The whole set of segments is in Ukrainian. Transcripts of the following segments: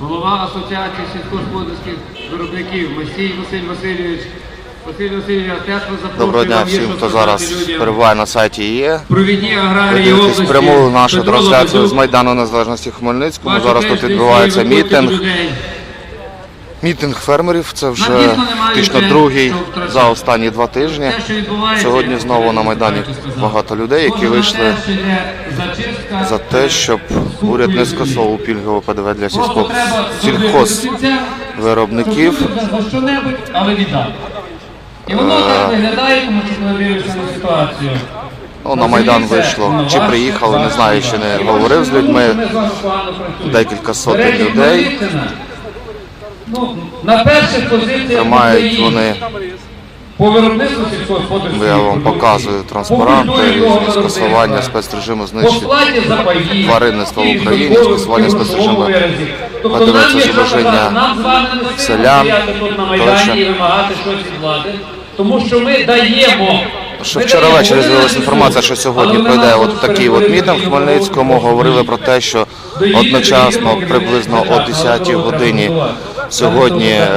голова Асоціації сільськогосподарських виробників Масій Василь Васильович. Василь Васильович, запрошую. Доброго дня всім, хто зараз перебуває на сайті ЄЕ. Провідні аграрії області. пряму нашу трансляцію з Майдану Незалежності Хмельницькому. Зараз тут відбувається мітинг. Мітинг фермерів. Це вже фактично другий за останні два тижні. Сьогодні знову на Майдані багато людей, які вийшли за те, щоб уряд не скасовував пільгове ПДВ для сільхозвиробників. І воно так виглядає, тому що дивишся на ситуацію. Ну, на Майдан вийшло. Чи приїхали, не знаю, ще не говорив з людьми. Декілька сотень людей. Ну, на перших позиціях Тримають вони, по виробництву сільськогосподарської я вам показую транспаранти, скасування спецрежиму знищення. тваринництва в Україні, скасування спецрежиму. Тобто ПДВ це зображення казати, нам з вами не потрібно селян, тому що ми даємо. Що вчора ввечері з'явилася інформація, що сьогодні пройде от такий от мітинг в Хмельницькому. Говорили про те, що одночасно, приблизно о 10 годині, сьогодні е,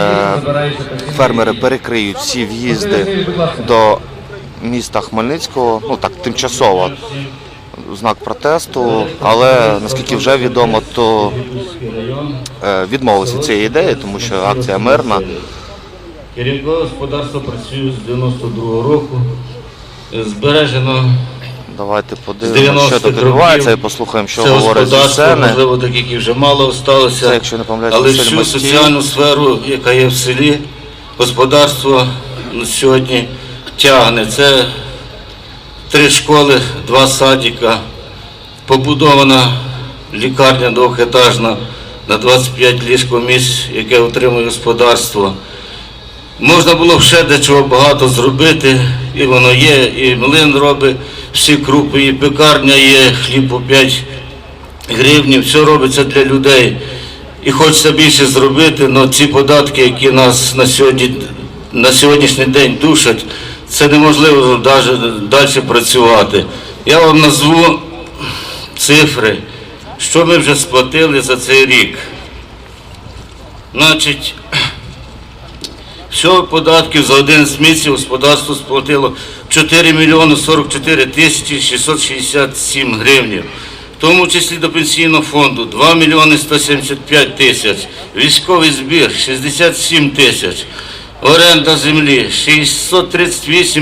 фермери перекриють всі в'їзди до міста Хмельницького, ну так тимчасово знак протесту, але наскільки вже відомо, то е, відмовилися цієї ідеї, тому що акція мирна. Керівникове господарство працює з 92-го року. Збережено Давайте подивимося, що 90-х тут відбувається, і послухаємо, що це господарство, можливо, таких і вже мало осталося. Це, якщо не помиляюсь, Але всю Мастій. соціальну сферу, яка є в селі, господарство на сьогодні тягне. Це три школи, два садика, побудована лікарня двохетажна на 25 ліжкомісць, яке утримує господарство. Можна було б ще дечого багато зробити, і воно є, і млин робить, всі крупи, і пекарня є, хліб по 5 гривень, все робиться для людей. І хочеться більше зробити, але ці податки, які нас на, сьогодні, на сьогоднішній день душать, це неможливо навіть далі працювати. Я вам назву цифри, що ми вже сплатили за цей рік. Значить, Всього податків за 11 місяців господарство сплатило 4 мільйони 44 тисячі 667 гривень, В тому числі до пенсійного фонду 2 мільйони 175 тисяч, військовий збір 67 тисяч, оренда землі 638